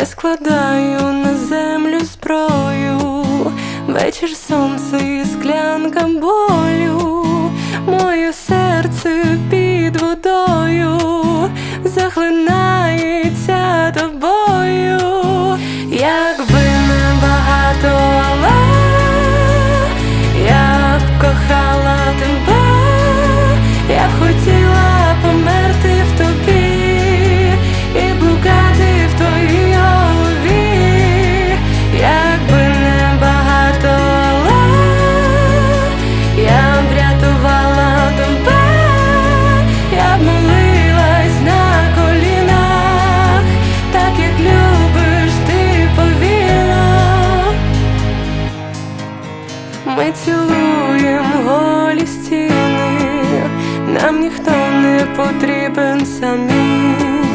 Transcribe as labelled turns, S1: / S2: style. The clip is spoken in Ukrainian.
S1: Я складаю на землю зброю, вечір сонце і склянка болю, моє серце під водою захлинається тобою. стіни, нам ніхто не потрібен самі.